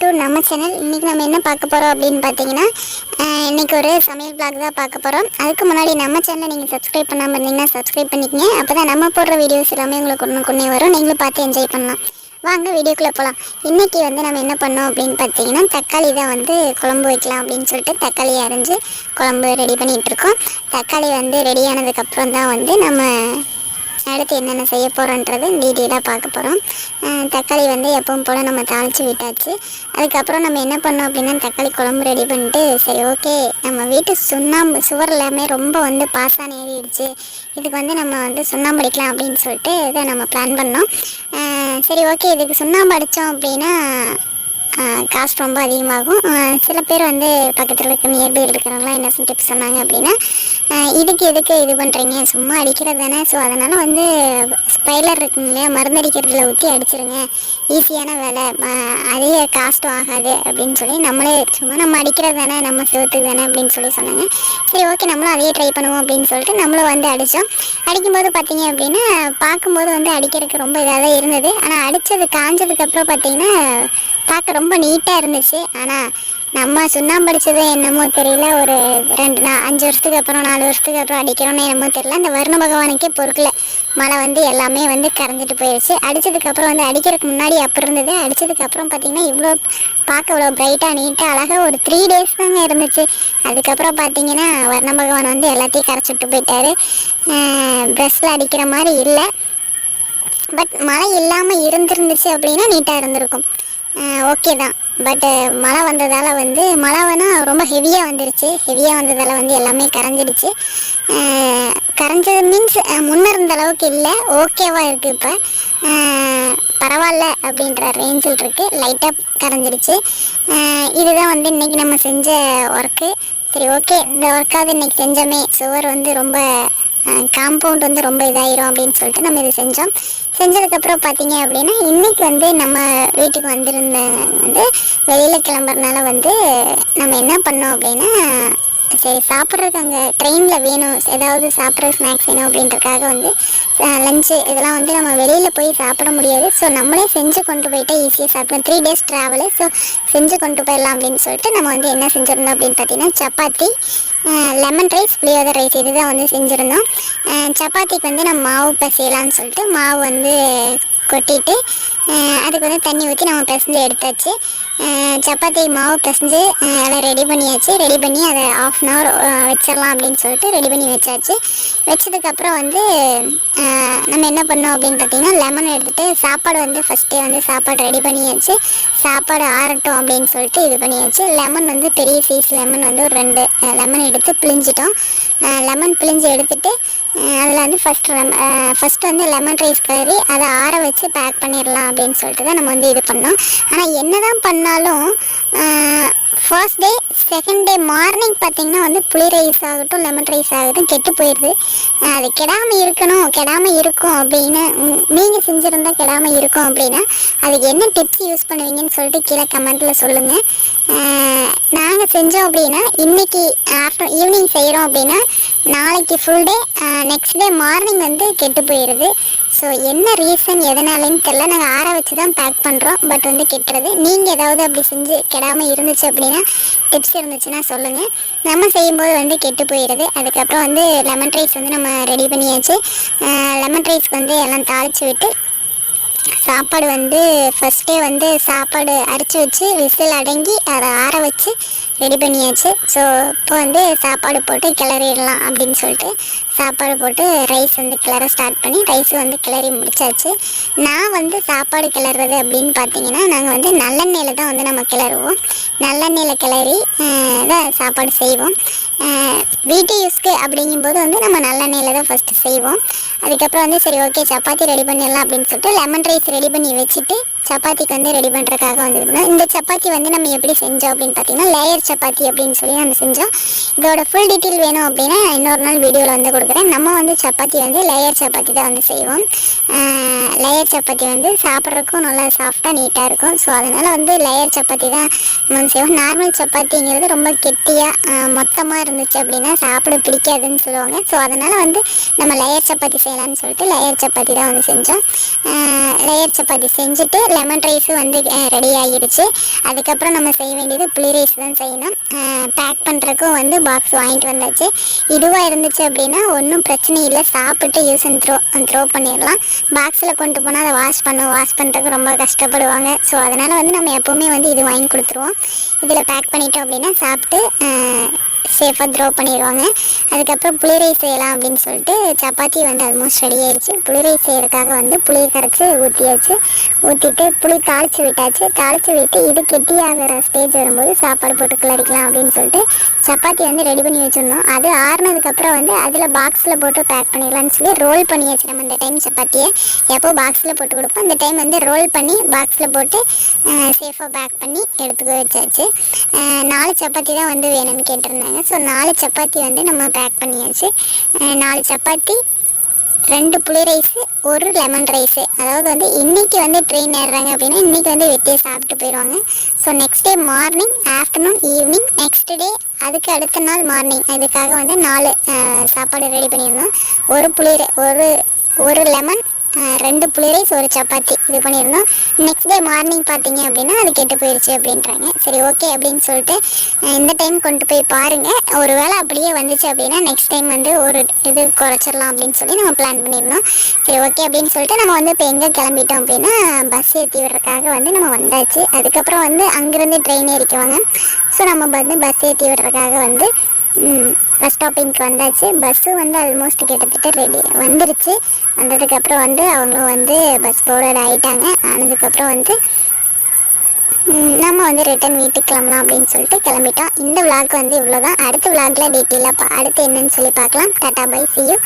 To நம்ம channel இன்றைக்கி நம்ம என்ன பார்க்க போகிறோம் அப்படின்னு பார்த்தீங்கன்னா இன்றைக்கி ஒரு சமையல் பிளாக் தான் பார்க்க போகிறோம் அதுக்கு முன்னாடி நம்ம சேனலை நீங்கள் சப்ஸ்கிரைப் பண்ணாமல் இருந்தீங்கன்னா சப்ஸ்கிரைப் பண்ணிக்கங்க. அப்போ தான் நம்ம போடுற வீடியோஸ் எல்லாமே உங்களுக்கு ஒன்று கொண்டே வரும். நீங்களும் பார்த்து என்ஜாய் பண்ணலாம். வாங்க வீடியோக்குள்ளே போகலாம் இன்றைக்கி வந்து நம்ம என்ன பண்ணோம் அப்படின்னு பார்த்தீங்கன்னா தக்காளி தான் வந்து குழம்பு வைக்கலாம் அப்படின்னு சொல்லிட்டு தக்காளி அரைஞ்சு குழம்பு ரெடி பண்ணிகிட்ருக்கோம் தக்காளி வந்து ரெடி ஆனதுக்கப்புறம் தான் வந்து நம்ம அடுத்து என்னென்ன செய்ய போகிறோன்றது டீட்டெயிலாக பார்க்க போகிறோம் தக்காளி வந்து எப்பவும் போல் நம்ம தாளித்து விட்டாச்சு. அதுக்கப்புறம் நம்ம என்ன பண்ணோம் அப்படின்னா தக்காளி குழம்பு ரெடி பண்ணிட்டு சரி ஓகே நம்ம வீட்டு சுண்ணாம்பு சுவர் எல்லாமே ரொம்ப வந்து பாசான ஏறிடுச்சு. இதுக்கு வந்து நம்ம வந்து சுண்ணாம்பு அடிக்கலாம் அப்படின்னு சொல்லிட்டு இதை நம்ம பிளான் பண்ணோம். சரி ஓகே இதுக்கு சுண்ணாம்பு அடித்தோம் அப்படின்னா காஸ்ட் ரொம்ப அதிகமாகும். சில பேர் வந்து பக்கத்தில் இருக்க நியர்பை இருக்கிறவங்களாம் என்ன டிப்ஸ் சொன்னாங்க அப்படின்னா இதுக்கு எதுக்கு இது பண்ணுறீங்க சும்மா அடிக்கிறது தானே. ஸோ அதனால் வந்து ஸ்பைலர் இருக்குங்க இல்லையா மருந்து அடிக்கிறதுல ஊற்றி அடிச்சிருங்க ஈஸியான வேலை. ஆஹ் அதிக காஸ்ட்டும் ஆகாது அப்படின்னு சொல்லி நம்மளே சும்மா நம்ம அடிக்கிறது தானே நம்ம செவத்துக்கு தானே அப்படின்னு சொல்லி சொன்னாங்க. சரி ஓகே நம்மளும் அதையே ட்ரை பண்ணுவோம் அப்படின்னு சொல்லிட்டு நம்மளும் வந்து அடித்தோம் அடிக்கும்போது பார்த்தீங்க அப்படின்னா பார்க்கும்போது வந்து அடிக்கிறதுக்கு ரொம்ப இதாக தான் இருந்தது ஆனால் அடித்தது காஞ்சதுக்கப்புறம் பார்த்தீங்கன்னா பார்க்க ரொம்ப ரொம்ப நீட்டாக இருந்துச்சு. ஆனால் நம்ம சுண்ணாம்படிச்சது என்னமோ தெரியல. ஒரு ரெண்டு நாள் அஞ்சு வருஷத்துக்கு அப்புறம் நாலு வருஷத்துக்கு அப்புறம் அடிக்கிறோன்னு என்னமோ தெரியல. அந்த வருண பகவானுக்கே பொறுக்கல. மழை வந்து எல்லாமே வந்து கரைஞ்சிட்டு போயிடுச்சு அடித்ததுக்கப்புறம் வந்து அடிக்கிறதுக்கு முன்னாடி அப்படி இருந்தது. அடித்ததுக்கப்புறம் பார்த்தீங்கன்னா இவ்வளோ பார்க்க இவ்வளோ பிரைட்டாக நீட்டாக அழகாக ஒரு த்ரீ டேஸ் தாங்க இருந்துச்சு. அதுக்கப்புறம் பார்த்தீங்கன்னா வர்ண பகவான் வந்து எல்லாத்தையும் கரைச்சிட்டு போயிட்டார். ப்ரெஷ்ஷில் அடிக்கிற மாதிரி இல்லை. பட் மழை இல்லாமல் இருந்திருந்துச்சு அப்படின்னா நீட்டாக இருந்திருக்கும். ஓகே தான். பட்டு மழை வந்ததால் வந்து மழை வேணால் ரொம்ப ஹெவியாக வந்துருச்சு. ஹெவியாக வந்ததால் வந்து எல்லாமே கரைஞ்சிடுச்சு. கரைஞ்சது மீன்ஸ் முன்னே இருந்த அளவுக்கு இல்லை. ஓகேவாக இருக்குது இப்போ. பரவாயில்ல அப்படின்ற ரேஞ்சில் இருக்குது லைட்டாக கரைஞ்சிடுச்சு. இதுதான் வந்து இன்றைக்கி நம்ம செஞ்ச ஒர்க்கு சரி ஓகே இந்த ஒர்க்காவது இன்றைக்கி செஞ்சோமே. சுவர் வந்து ரொம்ப காம்பவுண்ட் வந்து ரொம்ப இதாயிரும் அப்படின்னு சொல்லிட்டு நம்ம இது செஞ்சோம். செஞ்சதுக்கப்புறம் பார்த்தீங்க அப்படின்னா இன்றைக்கி வந்து நம்ம வீட்டுக்கு வந்திருந்த வந்து வெளியில் கிளம்புறதுனால வந்து நம்ம என்ன பண்ணோம் அப்படின்னா சரி சாப்பிட்றதுக்கு அங்கே ட்ரெயினில் வேணும். ஏதாவது சாப்பிட்ற ஸ்நாக்ஸ் வேணும் அப்படின்றதுக்காக வந்து லஞ்சு இதெல்லாம் வந்து நம்ம வெளியில் போய் சாப்பிட முடியாது. ஸோ நம்மளே செஞ்சு கொண்டு போயிட்டு ஈஸியாக சாப்பிடலாம். த்ரீ டேஸ் ட்ராவலு ஸோ செஞ்சு கொண்டு போயிடலாம் அப்படின்னு சொல்லிட்டு நம்ம வந்து என்ன செஞ்சுருந்தோம் அப்படின்னு பார்த்தீங்கன்னா சப்பாத்தி லெமன் ரைஸ் புளியோதர் ரைஸ் இதுதான் வந்து செஞ்சுருந்தோம். சப்பாத்திக்கு வந்து நம்ம மாவு பசையலாம்னு சொல்லிட்டு மாவு வந்து கொட்டிட்டு அதுக்கு வந்து தண்ணி ஊற்றி நம்ம பிசைஞ்சு எடுத்தாச்சு. சப்பாத்தி மாவு பிசைஞ்சு அதை ரெடி பண்ணியாச்சு. ரெடி பண்ணி அதை ஆஃப் அன் ஹவர் வச்சிடலாம் அப்படின்னு சொல்லிட்டு ரெடி பண்ணி வச்சாச்சு. வச்சதுக்கப்புறம் வந்து நம்ம என்ன பண்ணோம் அப்படின்னு பார்த்தீங்கன்னா லெமன் எடுத்துகிட்டு சாப்பாடு வந்து ஃபஸ்ட்டே வந்து சாப்பாடு ரெடி பண்ணியாச்சு. சாப்பாடு ஆறட்டும் அப்படின்னு சொல்லிட்டு இது பண்ணியாச்சு. லெமன் வந்து பெரிய சைஸ் லெமன் வந்து ஒரு ரெண்டு லெமன் எடுத்து பிழிஞ்சிட்டோம். லெமன் பிழிஞ்சு எடுத்துட்டு அதில் வந்து ஃபஸ்ட் ஃபஸ்ட் வந்து லெமன் ரைஸ் கறி அதை ஆற வச்சு பேக் பண்ணிடலாம் அப்படின்னு சொல்லிட்டு தான் நம்ம வந்து இது பண்ணோம். ஆனால் என்ன தான் பண்ணாலும் first day second day morning பார்த்தீங்கன்னா வந்து புளி ரைஸ் ஆகட்டும் லெமன் ரைஸ் ஆகட்டும் கெட்டு போயிடுது. அது கெடாமல் இருக்கணும் கெடாமல் இருக்கும் அப்படின்னு நீங்கள் செஞ்சுருந்தா கெடாமல் இருக்கும் அப்படின்னா அதுக்கு என்ன டிப்ஸ் யூஸ் பண்ணுவீங்கன்னு சொல்லிட்டு கீழே கமெண்ட்டில் சொல்லுங்கள் நாங்கள் செஞ்சோம் அப்படின்னா இன்னைக்கு ஆஃப்டர் ஈவினிங் செய்கிறோம் அப்படின்னா நாளைக்கு full day next day morning வந்து கெட்டு போயிடுது. ஸோ என்ன ரீசன் எதனாலன்னு தெரில நாங்கள் ஆற வச்சு தான் பேக் பண்ணுறோம் பட் வந்து கெட்டுறது. நீங்கள் ஏதாவது அப்படி செஞ்சு கெடாமல் இருந்துச்சு அப்படின்னா டிப்ஸ் இருந்துச்சுன்னா சொல்லுங்கள் நம்ம செய்யும்போது வந்து கெட்டு போயிடுது அதுக்கப்புறம் வந்து லெமன் ரைஸ் வந்து நம்ம ரெடி பண்ணியாச்சு. லெமன் ரைஸ்க்கு வந்து எல்லாம் தாளித்து விட்டு சாப்பாடு வந்து ஃபஸ்ட்டே வந்து சாப்பாடு அரைச்சி வச்சு விசில் அடங்கி அதை ஆற வச்சு ரெடி பண்ணியாச்சு. ஸோ இப்போ வந்து சாப்பாடு போட்டு கிளறிடலாம் அப்படின்னு சொல்லிட்டு சாப்பாடு போட்டு ரைஸ் வந்து கிளற ஸ்டார்ட் பண்ணி ரைஸ் வந்து கிளறி முடிச்சாச்சு. நான் வந்து சாப்பாடு கிளறது அப்படின்னு பார்த்தீங்கன்னா நாங்கள் வந்து நல்லெண்ணெயில் தான் வந்து நம்ம கிளறுவோம். நல்லெண்ணெயில் கிளறி தான் சாப்பாடு செய்வோம். வீட்டு யூஸ்க்கு அப்படிங்கும்போது வந்து நம்ம நல்லெண்ணெயில் தான் ஃபஸ்ட்டு செய்வோம். அதுக்கப்புறம் வந்து சரி ஓகே சப்பாத்தி ரெடி பண்ணிடலாம் அப்படின்னு சொல்லிட்டு லெமன் ரைஸ் ரெடி பண்ணி வச்சுட்டு சப்பாத்திக்கு வந்து ரெடி பண்ணுறதுக்காக வந்துருந்தோம் இந்த சப்பாத்தி வந்து நம்ம எப்படி செஞ்சோம் அப்படின்னு பார்த்தீங்கன்னா லேயர் சப்பாத்தி அப்படின்னு சொல்லி நம்ம செஞ்சோம். இதோட ஃபுல் டீட்டெயில் வேணும் அப்படின்னா இன்னொரு நாள் வீடியோவில் வந்து கொடுக்குறேன். நம்ம வந்து சப்பாத்தி வந்து லேயர் சப்பாத்தி தான் வந்து செய்வோம். லேயர் சப்பாத்தி வந்து சாப்பிட்றதுக்கும் நல்லா சாஃப்டாக நீட்டாக இருக்கும். ஸோ அதனால் வந்து லேயர் சப்பாத்தி தான் நம்ம வந்து செய்வோம். நார்மல் சப்பாத்திங்கிறது ரொம்ப கெட்டியாக மொத்தமாக இருந்துச்சு அப்படின்னா சாப்பிட பிடிக்காதுன்னு சொல்லுவாங்க. ஸோ அதனால் வந்து நம்ம லேயர் சப்பாத்தி செய்யலாம்னு சொல்லிட்டு லேயர் சப்பாத்தி தான் வந்து செஞ்சோம். லேயர் சப்பாத்தி செஞ்சுட்டு லெமன் ரைஸும் வந்து ரெடி ஆகிடுச்சு. அதுக்கப்புறம் நம்ம செய்ய வேண்டியது புளி ரைஸ் தான் செய்யணும். பேக் பண்ணுறக்கும் வந்து பாக்ஸ் வாங்கிட்டு வந்தாச்சு. இதுவாக இருந்துச்சு அப்படின்னா ஒன்றும் பிரச்சனை இல்லை. சாப்பிட்டு யூஸ் அண்ட் த்ரோ த்ரோ பண்ணிடலாம். பாக்ஸில் கொண்டு போனால் அதை வாஷ் பண்ண வாஷ் பண்ணுறதுக்கு ரொம்ப கஷ்டப்படுவாங்க. ஸோ அதனால் வந்து நம்ம எப்போவுமே வந்து இது வாங்கி கொடுத்துருவோம். இதில் பேக் பண்ணிட்டோம் அப்படின்னா சாப்பிட்டு சேஃபாக த்ரோ பண்ணிடுவாங்க அதுக்கப்புறம் புளி ரைஸ் செய்யலாம் அப்படின்னு சொல்லிட்டு சப்பாத்தி வந்து ஆல்மோஸ்ட் ரெடி ஆயிடுச்சு. புளி ரைஸ் செய்யறதுக்காக வந்து புளியை கரைச்சி ஊற்றியாச்சு ஊற்றிட்டு புளி தாளித்து விட்டாச்சு. தாளித்து விட்டு இது கெட்டியாகிற ஸ்டேஜ் வரும்போது சாப்பாடு போட்டு கிளறிக்கலாம் அப்படின்னு சொல்லிட்டு சப்பாத்தி வந்து ரெடி பண்ணி வச்சுருந்தோம். அது ஆறுனதுக்கப்புறம் வந்து அதில் பாக்ஸில் போட்டு பேக் பண்ணிடலாம்னு சொல்லி ரோல் பண்ணியாச்சு நம்ம இந்த டைம் சப்பாத்தியை. எப்போ பாக்ஸில் போட்டு கொடுப்போம் அந்த டைம் வந்து ரோல் பண்ணி பாக்ஸில் போட்டு சேஃபாக பேக் பண்ணி எடுத்துக்க வச்சாச்சு. நாலு சப்பாத்தி தான் வந்து வேணும்னு கேட்டிருந்தாங்க. ஸோ நாலு சப்பாத்தி வந்து நம்ம பேக் பண்ணியாச்சு. நாலு சப்பாத்தி ரெண்டு புளி ரைஸு ஒரு லெமன் ரைஸு அதாவது வந்து இன்றைக்கி வந்து ட்ரெயின் ஏறுறாங்க அப்படின்னா இன்றைக்கி வந்து வெட்டியே சாப்பிட்டு போயிடுவாங்க. So next day morning afternoon evening next day அதுக்கு அடுத்த நாள் மார்னிங் இதுக்காக வந்து நாலு சாப்பாடு ரெடி பண்ணியிருந்தோம். ஒரு புளி ஒரு ஒரு லெமன் ரெண்டு புளி ரைஸ் ஒரு சப்பாத்தி. இது பண்ணியிருந்தோம். நெக்ஸ்ட் டே மார்னிங் பார்த்தீங்க அப்படின்னா அது கெட்டு போயிடுச்சு அப்படின்றாங்க. சரி ஓகே அப்படின்னு சொல்லிட்டு இந்த டைம் கொண்டு போய் பாருங்கள் ஒரு வேளை அப்படியே வந்துச்சு அப்படின்னா நெக்ஸ்ட் டைம் வந்து ஒரு இது குறைச்சிடலாம் அப்படின்னு சொல்லி நம்ம பிளான் பண்ணியிருந்தோம். சரி ஓகே அப்படின்னு சொல்லிட்டு நம்ம வந்து இப்போ எங்கே கிளம்பிட்டோம் அப்படின்னா பஸ் ஏற்றி விடுறதுக்காக வந்து நம்ம வந்தாச்சு. அதுக்கப்புறம் வந்து அங்கேருந்து ட்ரெயின் ஏறிக்குவாங்க. ஸோ நம்ம வந்து பஸ் ஏற்றி விடுறதுக்காக வந்து பஸ் ஸ்டாப்பிங்க்கு வந்தாச்சு. பஸ்ஸு வந்து ஆல்மோஸ்ட் கிட்டத்தட்ட ரெடி வந்துருச்சு. வந்ததுக்கப்புறம் வந்து அவங்க வந்து பஸ் போர்டட் ஆகிட்டாங்க ஆனதுக்கப்புறம் வந்து நம்ம வந்து ரிட்டன் வீட்டுக்கு கிளம்பலாம் அப்படின்னு சொல்லிட்டு கிளம்பிட்டோம். இந்த விளாக் வந்து இவ்வளோ தான் அடுத்த விளாகில் டீட்டெயிலாக அடுத்து என்னன்னு சொல்லி பார்க்கலாம். Tata bye see you